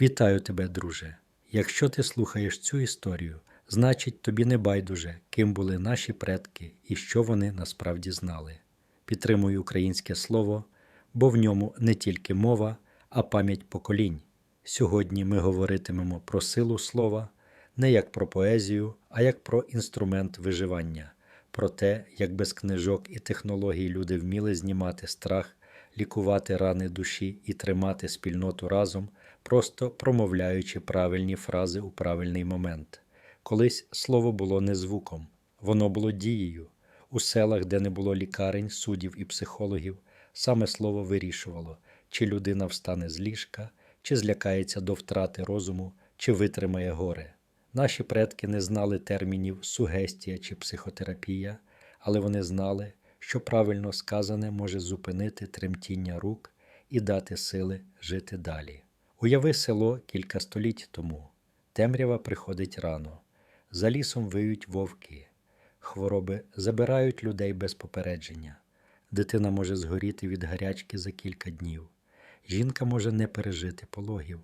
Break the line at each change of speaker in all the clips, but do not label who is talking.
Вітаю тебе, друже. Якщо ти слухаєш цю історію, значить тобі не байдуже, ким були наші предки і що вони насправді знали. Підтримуй українське слово, бо в ньому не тільки мова, а пам'ять поколінь. Сьогодні ми говоритимемо про силу слова не як про поезію, а як про інструмент виживання, про те, як без книжок і технологій люди вміли знімати страх, лікувати рани душі і тримати спільноту разом, просто промовляючи правильні фрази у правильний момент. Колись слово було не звуком, воно було дією. У селах, де не було лікарень, суддів і психологів, саме слово вирішувало, чи людина встане з ліжка, чи злякається до втрати розуму, чи витримає горе. Наші предки не знали термінів сугестія чи психотерапія, але вони знали, що правильно сказане може зупинити тремтіння рук і дати сили жити далі. Уяви село кілька століть тому. Темрява приходить рано. За лісом виють вовки. Хвороби забирають людей без попередження. Дитина може згоріти від гарячки за кілька днів. Жінка може не пережити пологів.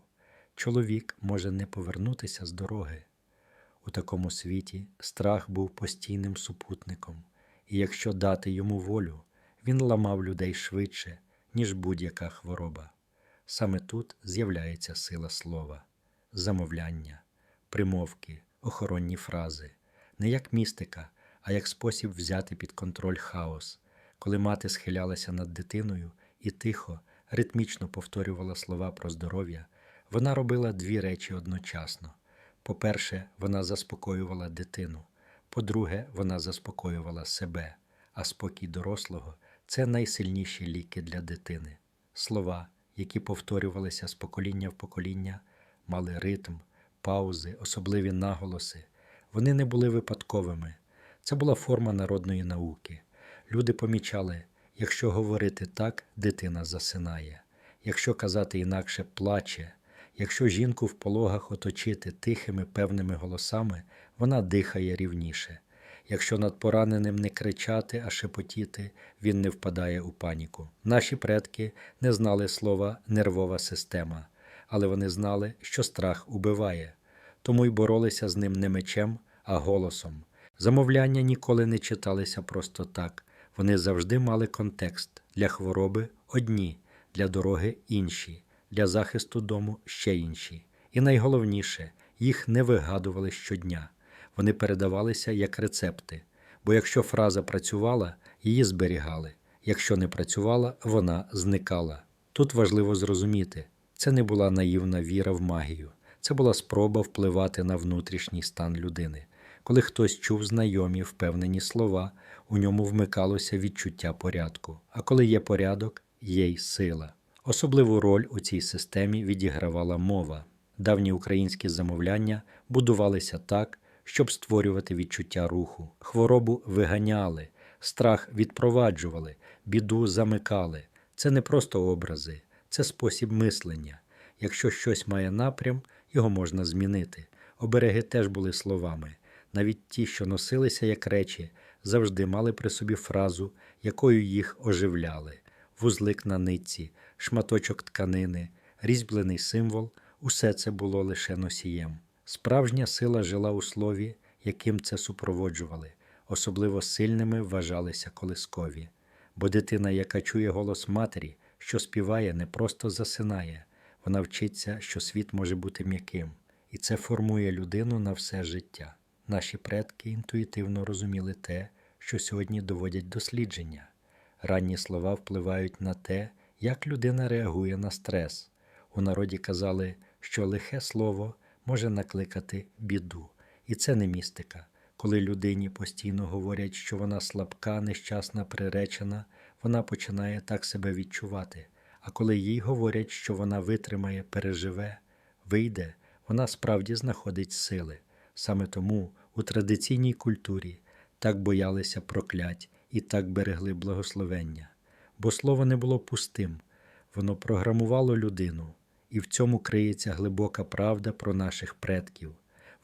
Чоловік може не повернутися з дороги. У такому світі страх був постійним супутником, і якщо дати йому волю, він ламав людей швидше, ніж будь-яка хвороба. Саме тут з'являється сила слова, замовляння, примовки, охоронні фрази, не як містика, а як спосіб взяти під контроль хаос, коли мати схилялася над дитиною і тихо, ритмічно повторювала слова про здоров'я, вона робила дві речі одночасно. По-перше, вона заспокоювала дитину. По-друге, вона заспокоювала себе, а спокій дорослого це найсильніші ліки для дитини. Слова, які повторювалися з покоління в покоління, мали ритм, паузи, особливі наголоси. Вони не були випадковими. Це була форма народної науки. Люди помічали, якщо говорити так, дитина засинає, якщо казати інакше плаче. Якщо жінку в пологах оточити тихими певними голосами, вона дихає рівніше. Якщо над пораненим не кричати, а шепотіти, він не впадає у паніку. Наші предки не знали слова нервова система, але вони знали, що страх убиває, тому й боролися з ним не мечем, а голосом. Замовляння ніколи не читалися просто так. Вони завжди мали контекст для хвороби одні, для дороги інші для захисту дому ще інші. І найголовніше, їх не вигадували щодня. Вони передавалися як рецепти, бо якщо фраза працювала, її зберігали, якщо не працювала, вона зникала. Тут важливо зрозуміти, це не була наївна віра в магію, це була спроба впливати на внутрішній стан людини. Коли хтось чув знайомі впевнені слова, у ньому вмикалося відчуття порядку. А коли є порядок, є й сила. Особливу роль у цій системі відігравала мова. Давні українські замовляння будувалися так, щоб створювати відчуття руху. Хворобу виганяли, страх відпроваджували, біду замикали. Це не просто образи, це спосіб мислення. Якщо щось має напрям, його можна змінити. Обереги теж були словами. Навіть ті, що носилися як речі, завжди мали при собі фразу, якою їх оживляли, вузлик на нитці шматочок тканини, різьблений символ усе це було лише носієм. Справжня сила жила у слові, яким це супроводжували, особливо сильними вважалися колискові. Бо дитина, яка чує голос матері, що співає, не просто засинає, вона вчиться, що світ може бути м'яким, і це формує людину на все життя. Наші предки інтуїтивно розуміли те, що сьогодні доводять дослідження. Ранні слова впливають на те, як людина реагує на стрес. У народі казали, що лихе слово може накликати біду. І це не містика. Коли людині постійно говорять, що вона слабка, нещасна, приречена, вона починає так себе відчувати. А коли їй говорять, що вона витримає, переживе, вийде, вона справді знаходить сили. Саме тому у традиційній культурі так боялися проклять і так берегли благословення бо слово не було пустим, воно програмувало людину, і в цьому криється глибока правда про наших предків.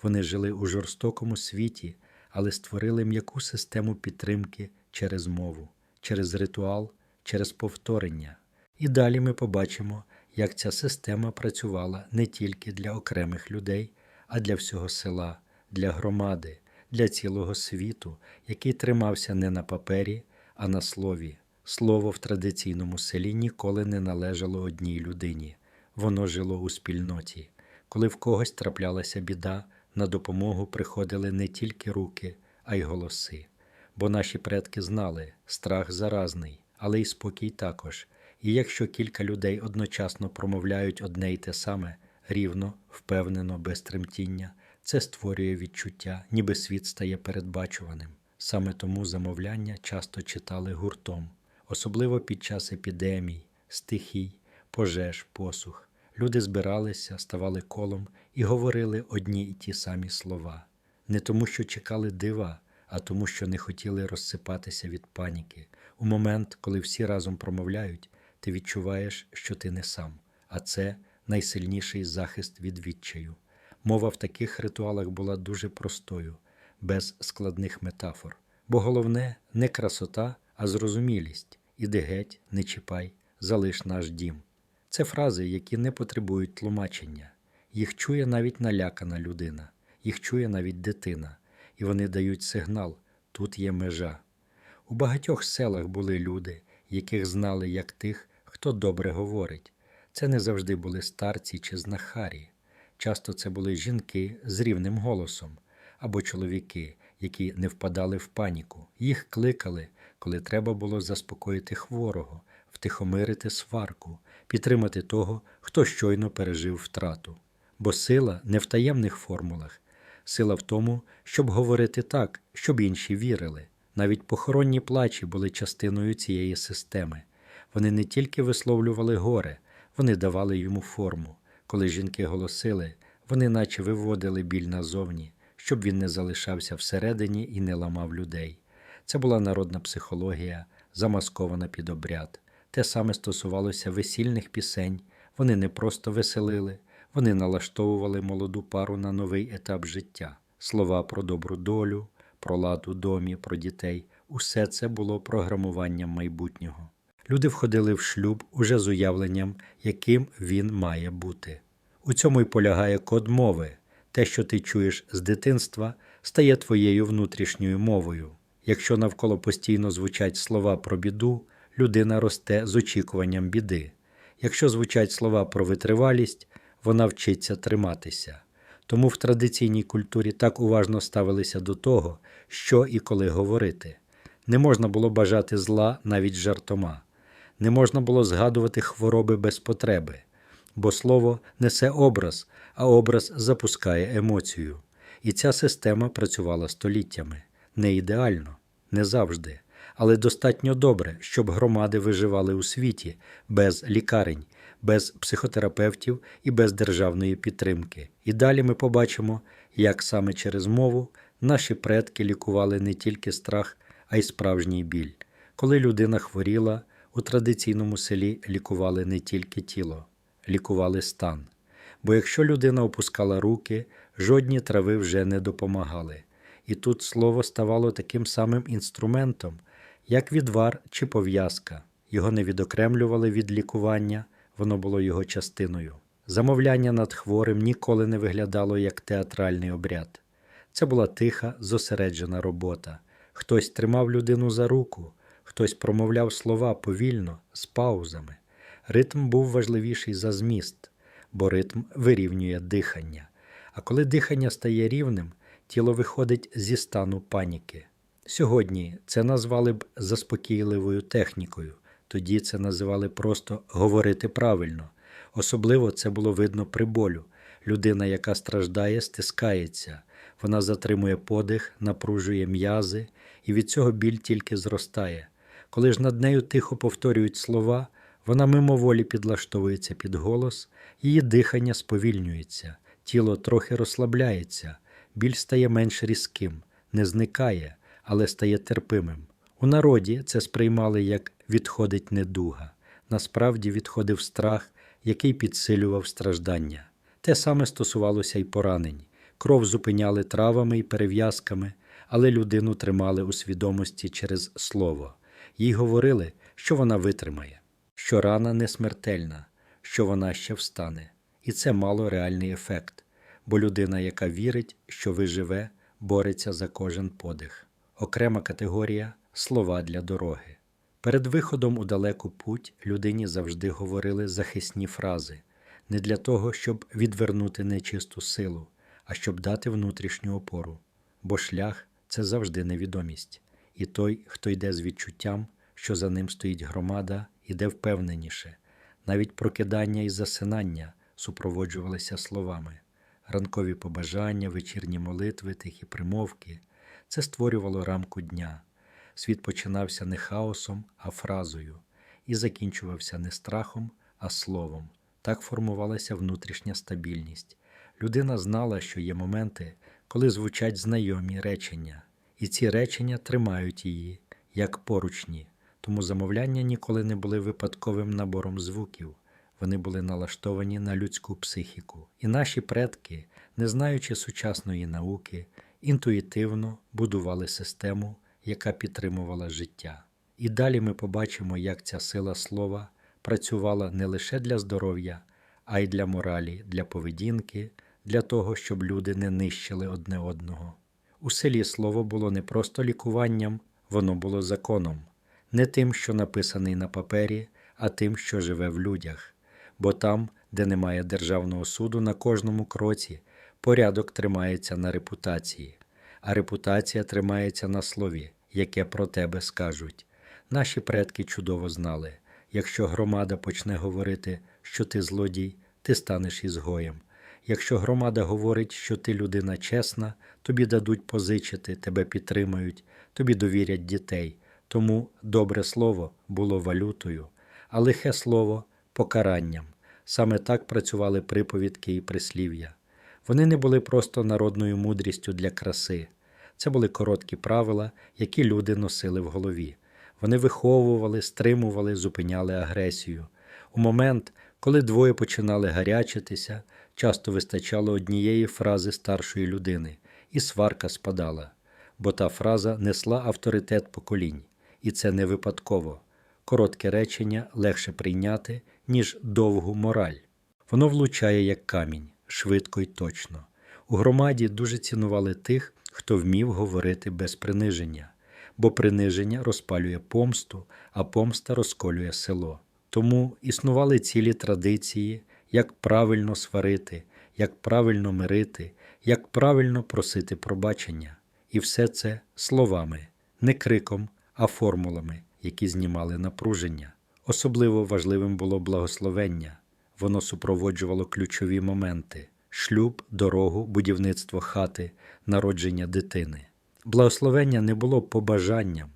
Вони жили у жорстокому світі, але створили м'яку систему підтримки через мову, через ритуал, через повторення. І далі ми побачимо, як ця система працювала не тільки для окремих людей, а для всього села, для громади, для цілого світу, який тримався не на папері, а на слові. Слово в традиційному селі ніколи не належало одній людині, воно жило у спільноті. Коли в когось траплялася біда, на допомогу приходили не тільки руки, а й голоси. Бо наші предки знали, страх заразний, але й спокій також. І якщо кілька людей одночасно промовляють одне й те саме, рівно, впевнено, без тремтіння, це створює відчуття, ніби світ стає передбачуваним. Саме тому замовляння часто читали гуртом, особливо під час епідемій, стихій, пожеж, посух. Люди збиралися, ставали колом і говорили одні й ті самі слова, не тому, що чекали дива, а тому, що не хотіли розсипатися від паніки. У момент, коли всі разом промовляють, ти відчуваєш, що ти не сам, а це найсильніший захист від відчаю. Мова в таких ритуалах була дуже простою, без складних метафор. Бо головне не красота, а зрозумілість. Іди геть, не чіпай, залиш наш дім. Це фрази, які не потребують тлумачення. Їх чує навіть налякана людина, їх чує навіть дитина, і вони дають сигнал тут є межа. У багатьох селах були люди, яких знали як тих, хто добре говорить. Це не завжди були старці чи знахарі. Часто це були жінки з рівним голосом або чоловіки, які не впадали в паніку. Їх кликали, коли треба було заспокоїти хворого, втихомирити сварку, підтримати того, хто щойно пережив втрату. Бо сила не в таємних формулах, сила в тому, щоб говорити так, щоб інші вірили. Навіть похоронні плачі були частиною цієї системи. Вони не тільки висловлювали горе, вони давали йому форму. Коли жінки голосили, вони наче виводили біль назовні, щоб він не залишався всередині і не ламав людей. Це була народна психологія, замаскована під обряд. Те саме стосувалося весільних пісень. Вони не просто веселили, вони налаштовували молоду пару на новий етап життя. Слова про добру долю, про лад у домі, про дітей усе це було програмуванням майбутнього. Люди входили в шлюб уже з уявленням, яким він має бути. У цьому й полягає код мови. Те, що ти чуєш з дитинства, стає твоєю внутрішньою мовою. Якщо навколо постійно звучать слова про біду, людина росте з очікуванням біди. Якщо звучать слова про витривалість, вона вчиться триматися. Тому в традиційній культурі так уважно ставилися до того, що і коли говорити. Не можна було бажати зла навіть жартома, не можна було згадувати хвороби без потреби, бо слово несе образ, а образ запускає емоцію. І ця система працювала століттями не ідеально, не завжди, але достатньо добре, щоб громади виживали у світі без лікарень, без психотерапевтів і без державної підтримки. І далі ми побачимо, як саме через мову наші предки лікували не тільки страх, а й справжній біль. Коли людина хворіла, у традиційному селі лікували не тільки тіло, лікували стан. Бо якщо людина опускала руки, жодні трави вже не допомагали. І тут слово ставало таким самим інструментом, як відвар чи пов'язка. Його не відокремлювали від лікування, воно було його частиною. Замовляння над хворим ніколи не виглядало як театральний обряд. Це була тиха, зосереджена робота. Хтось тримав людину за руку, хтось промовляв слова повільно, з паузами. Ритм був важливіший за зміст, бо ритм вирівнює дихання. А коли дихання стає рівним, тіло виходить зі стану паніки. Сьогодні це назвали б заспокійливою технікою, тоді це називали просто говорити правильно. Особливо це було видно при болю. Людина, яка страждає, стискається, вона затримує подих, напружує м'язи, і від цього біль тільки зростає. Коли ж над нею тихо повторюють слова, вона мимоволі підлаштовується під голос, її дихання сповільнюється, тіло трохи розслабляється, біль стає менш різким, не зникає, але стає терпимим. У народі це сприймали як відходить недуга. Насправді відходив страх, який підсилював страждання. Те саме стосувалося й поранень. Кров зупиняли травами і перев'язками, але людину тримали у свідомості через слово. Їй говорили, що вона витримає, що рана не смертельна, що вона ще встане. І це мало реальний ефект, бо людина, яка вірить, що виживе, бореться за кожен подих. Окрема категорія слова для дороги. Перед виходом у далеку путь людині завжди говорили захисні фрази не для того, щоб відвернути нечисту силу, а щоб дати внутрішню опору. Бо шлях це завжди невідомість, і той, хто йде з відчуттям, що за ним стоїть громада, іде впевненіше. Навіть прокидання і засинання супроводжувалися словами, ранкові побажання, вечірні молитви, тихі примовки. Це створювало рамку дня. Світ починався не хаосом, а фразою, і закінчувався не страхом, а словом. Так формувалася внутрішня стабільність. Людина знала, що є моменти, коли звучать знайомі речення, і ці речення тримають її, як поручні. Тому замовляння ніколи не були випадковим набором звуків, вони були налаштовані на людську психіку. І наші предки, не знаючи сучасної науки, інтуїтивно будували систему, яка підтримувала життя. І далі ми побачимо, як ця сила слова працювала не лише для здоров'я, а й для моралі, для поведінки, для того, щоб люди не нищили одне одного. У селі слово було не просто лікуванням, воно було законом, не тим, що написаний на папері, а тим, що живе в людях. Бо там, де немає державного суду на кожному кроці, порядок тримається на репутації, а репутація тримається на слові, яке про тебе скажуть. Наші предки чудово знали якщо громада почне говорити, що ти злодій, ти станеш ізгоєм. Якщо громада говорить, що ти людина чесна, тобі дадуть позичити, тебе підтримають, тобі довірять дітей. Тому добре слово було валютою, а лихе слово покаранням. Саме так працювали приповідки і прислів'я. Вони не були просто народною мудрістю для краси. Це були короткі правила, які люди носили в голові. Вони виховували, стримували, зупиняли агресію. У момент, коли двоє починали гарячитися, часто вистачало однієї фрази старшої людини, і сварка спадала, бо та фраза несла авторитет поколінь, і це не випадково. Коротке речення легше прийняти, ніж довгу мораль. Воно влучає як камінь, швидко й точно. У громаді дуже цінували тих, хто вмів говорити без приниження, бо приниження розпалює помсту, а помста розколює село. Тому існували цілі традиції, як правильно сварити, як правильно мирити, як правильно просити пробачення. І все це словами, не криком, а формулами, які знімали напруження. Особливо важливим було благословення. Воно супроводжувало ключові моменти шлюб, дорогу, будівництво хати, народження дитини. Благословення не було побажанням,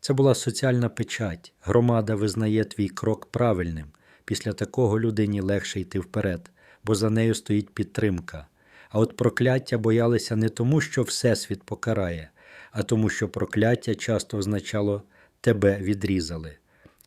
це була соціальна печать. Громада визнає твій крок правильним. Після такого людині легше йти вперед, бо за нею стоїть підтримка. А от прокляття боялися не тому, що Всесвіт покарає, а тому, що прокляття часто означало тебе відрізали.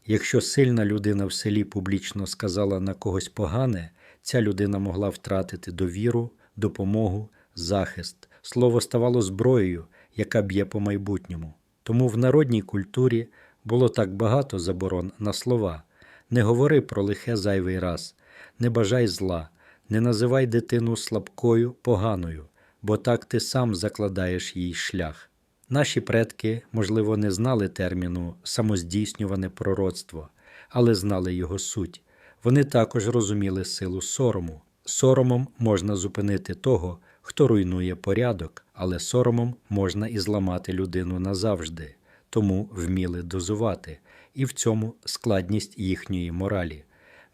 Якщо сильна людина в селі публічно сказала на когось погане, ця людина могла втратити довіру, допомогу, захист. Слово ставало зброєю, яка б'є по майбутньому. Тому в народній культурі було так багато заборон на слова. Не говори про лихе зайвий раз, не бажай зла, не називай дитину слабкою, поганою, бо так ти сам закладаєш їй шлях. Наші предки, можливо, не знали терміну самоздійснюване пророцтво, але знали його суть. Вони також розуміли силу сорому. Соромом можна зупинити того, хто руйнує порядок, але соромом можна і зламати людину назавжди, тому вміли дозувати, і в цьому складність їхньої моралі.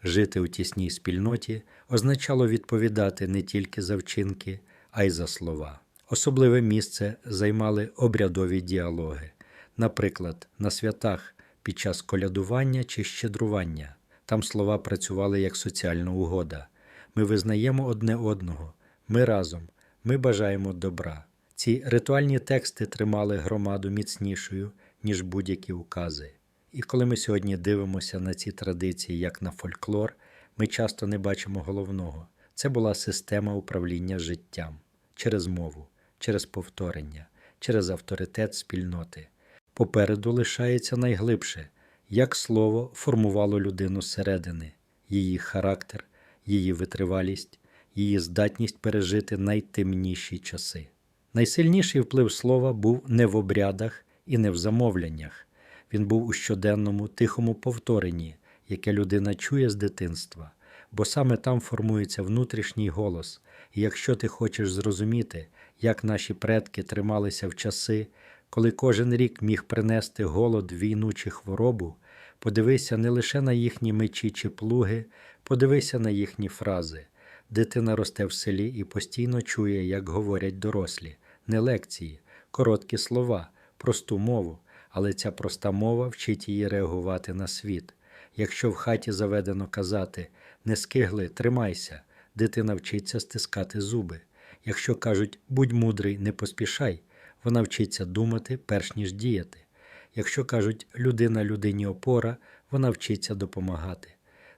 Жити у тісній спільноті означало відповідати не тільки за вчинки, а й за слова. Особливе місце займали обрядові діалоги, наприклад, на святах під час колядування чи щедрування. Там слова працювали як соціальна угода. Ми визнаємо одне одного, ми разом, ми бажаємо добра. Ці ритуальні тексти тримали громаду міцнішою, ніж будь-які укази. І коли ми сьогодні дивимося на ці традиції як на фольклор, ми часто не бачимо головного. Це була система управління життям через мову, через повторення, через авторитет спільноти. Попереду лишається найглибше, як слово формувало людину зсередини, її характер, її витривалість, її здатність пережити найтемніші часи. Найсильніший вплив слова був не в обрядах і не в замовленнях. Він був у щоденному тихому повторенні, яке людина чує з дитинства, бо саме там формується внутрішній голос. І якщо ти хочеш зрозуміти, як наші предки трималися в часи, коли кожен рік міг принести голод, війну чи хворобу, подивися не лише на їхні мечі чи плуги, подивися на їхні фрази. Дитина росте в селі і постійно чує, як говорять дорослі, не лекції, короткі слова, просту мову, але ця проста мова вчить її реагувати на світ. Якщо в хаті заведено казати не скигли, тримайся, дитина вчиться стискати зуби. Якщо кажуть будь мудрий, не поспішай, вона вчиться думати, перш ніж діяти. Якщо кажуть людина людині опора, вона вчиться допомагати.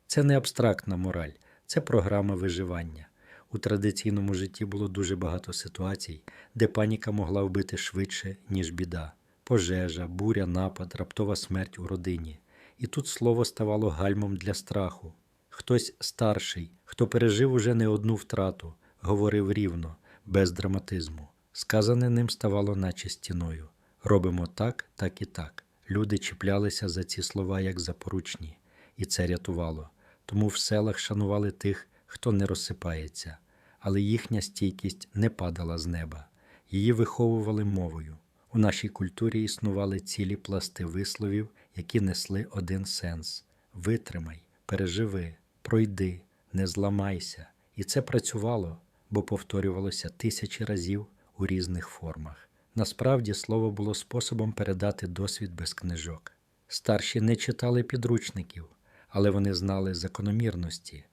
Це не абстрактна мораль, це програма виживання. У традиційному житті було дуже багато ситуацій, де паніка могла вбити швидше, ніж біда. Пожежа, буря, напад, раптова смерть у родині. І тут слово ставало гальмом для страху. Хтось старший, хто пережив уже не одну втрату, говорив рівно, без драматизму. Сказане ним ставало наче стіною. Робимо так, так і так. Люди чіплялися за ці слова як за поручні, і це рятувало. Тому в селах шанували тих, хто не розсипається, але їхня стійкість не падала з неба. Її виховували мовою. У нашій культурі існували цілі пласти висловів, які несли один сенс: витримай, переживи, пройди, не зламайся. І це працювало, бо повторювалося тисячі разів у різних формах. Насправді слово було способом передати досвід без книжок. Старші не читали підручників, але вони знали закономірності.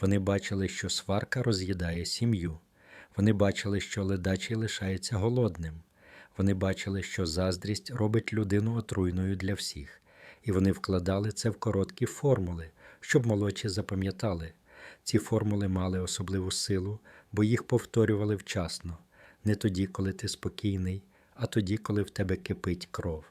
Вони бачили, що сварка роз'їдає сім'ю. Вони бачили, що ледачий лишається голодним. Вони бачили, що заздрість робить людину отруйною для всіх, і вони вкладали це в короткі формули, щоб молодші запам'ятали. Ці формули мали особливу силу, бо їх повторювали вчасно, не тоді, коли ти спокійний, а тоді, коли в тебе кипить кров.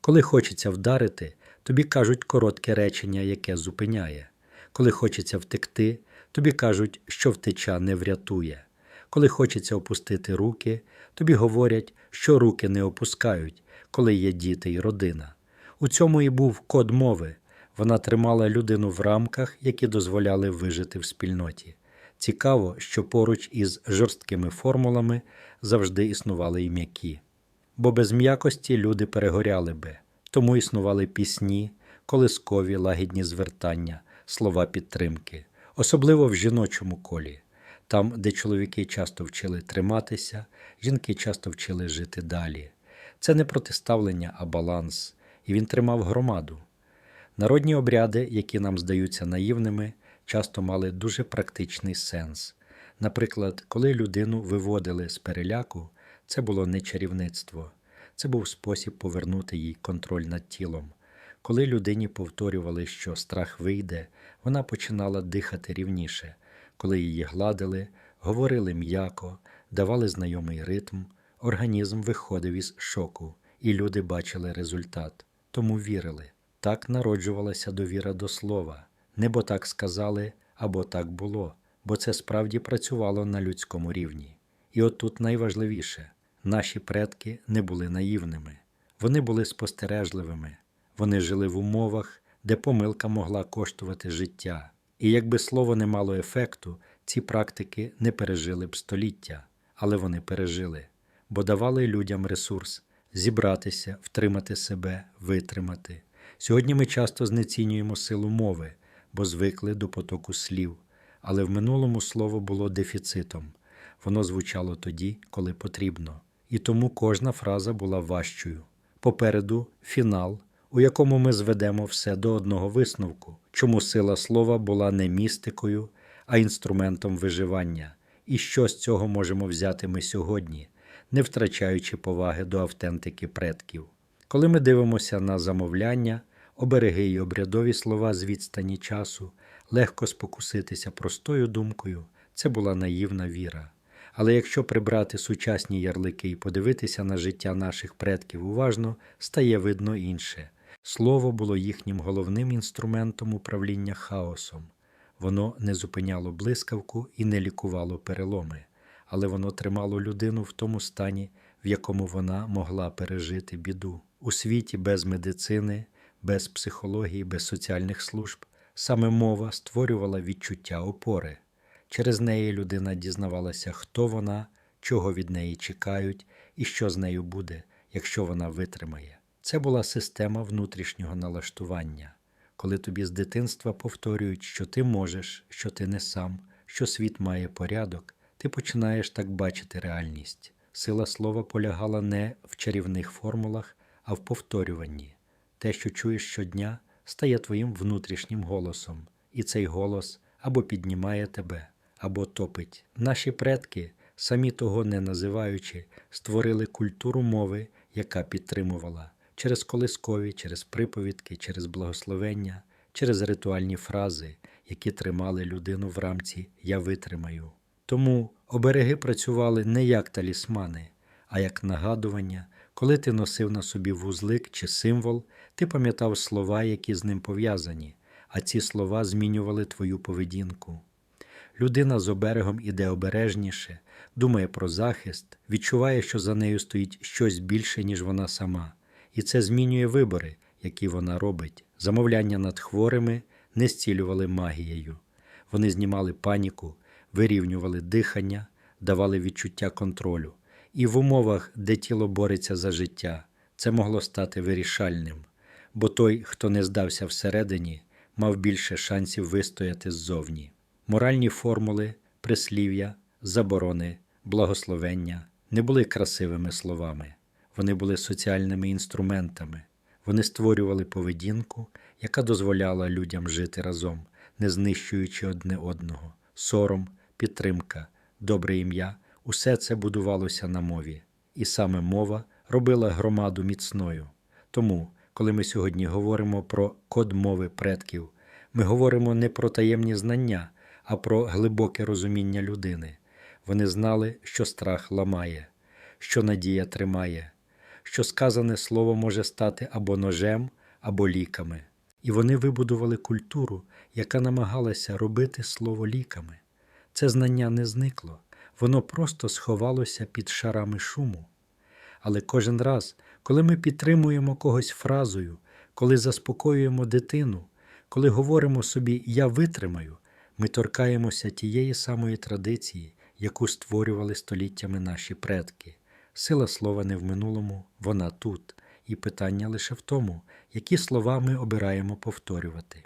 Коли хочеться вдарити, тобі кажуть коротке речення, яке зупиняє. Коли хочеться втекти, тобі кажуть, що втеча не врятує. Коли хочеться опустити руки, тобі говорять, що руки не опускають, коли є діти і родина. У цьому і був код мови. Вона тримала людину в рамках, які дозволяли вижити в спільноті. Цікаво, що поруч із жорсткими формулами завжди існували і м'які. Бо без м'якості люди перегоряли би, тому існували пісні, колискові лагідні звертання, слова підтримки, особливо в жіночому колі. Там, де чоловіки часто вчили триматися, жінки часто вчили жити далі. Це не протиставлення, а баланс, і він тримав громаду. Народні обряди, які нам здаються наївними, часто мали дуже практичний сенс. Наприклад, коли людину виводили з переляку, це було не чарівництво, це був спосіб повернути їй контроль над тілом. Коли людині повторювали, що страх вийде, вона починала дихати рівніше. Коли її гладили, говорили м'яко, давали знайомий ритм, організм виходив із шоку, і люди бачили результат, тому вірили. Так народжувалася довіра до слова, не бо так сказали або так було, бо це справді працювало на людському рівні. І отут найважливіше наші предки не були наївними, вони були спостережливими, вони жили в умовах, де помилка могла коштувати життя. І якби слово не мало ефекту, ці практики не пережили б століття, але вони пережили, бо давали людям ресурс зібратися, втримати себе, витримати. Сьогодні ми часто знецінюємо силу мови, бо звикли до потоку слів, але в минулому слово було дефіцитом. Воно звучало тоді, коли потрібно, і тому кожна фраза була важчою. Попереду фінал, у якому ми зведемо все до одного висновку, чому сила слова була не містикою, а інструментом виживання, і що з цього можемо взяти ми сьогодні, не втрачаючи поваги до автентики предків. Коли ми дивимося на замовляння, обереги й обрядові слова з відстані часу, легко спокуситися простою думкою, це була наївна віра. Але якщо прибрати сучасні ярлики і подивитися на життя наших предків уважно, стає видно інше. Слово було їхнім головним інструментом управління хаосом. Воно не зупиняло блискавку і не лікувало переломи, але воно тримало людину в тому стані, в якому вона могла пережити біду. У світі без медицини, без психології, без соціальних служб саме мова створювала відчуття опори. Через неї людина дізнавалася, хто вона, чого від неї чекають і що з нею буде, якщо вона витримає. Це була система внутрішнього налаштування, коли тобі з дитинства повторюють, що ти можеш, що ти не сам, що світ має порядок, ти починаєш так бачити реальність. Сила слова полягала не в чарівних формулах, а в повторюванні. Те, що чуєш щодня, стає твоїм внутрішнім голосом, і цей голос або піднімає тебе, або топить. Наші предки, самі того не називаючи, створили культуру мови, яка підтримувала через колискові, через приповідки, через благословення, через ритуальні фрази, які тримали людину в рамці Я витримаю. Тому обереги працювали не як талісмани, а як нагадування, коли ти носив на собі вузлик чи символ, ти пам'ятав слова, які з ним пов'язані, а ці слова змінювали твою поведінку. Людина з оберегом іде обережніше, думає про захист, відчуває, що за нею стоїть щось більше, ніж вона сама, і це змінює вибори, які вона робить. Замовляння над хворими не зцілювали магією. Вони знімали паніку, вирівнювали дихання, давали відчуття контролю. І в умовах, де тіло бореться за життя, це могло стати вирішальним, бо той, хто не здався всередині, мав більше шансів вистояти ззовні. Моральні формули, прислів'я, заборони, благословення не були красивими словами, вони були соціальними інструментами. Вони створювали поведінку, яка дозволяла людям жити разом, не знищуючи одне одного. Сором, підтримка, добре ім'я усе це будувалося на мові, і саме мова робила громаду міцною. Тому, коли ми сьогодні говоримо про код мови предків, ми говоримо не про таємні знання, а про глибоке розуміння людини. Вони знали, що страх ламає, що надія тримає, що сказане слово може стати або ножем, або ліками. І вони вибудували культуру, яка намагалася робити слово ліками. Це знання не зникло, воно просто сховалося під шарами шуму. Але кожен раз, коли ми підтримуємо когось фразою, коли заспокоюємо дитину, коли говоримо собі Я витримаю, ми торкаємося тієї самої традиції, яку створювали століттями наші предки. Сила слова не в минулому, вона тут, і питання лише в тому, які слова ми обираємо повторювати.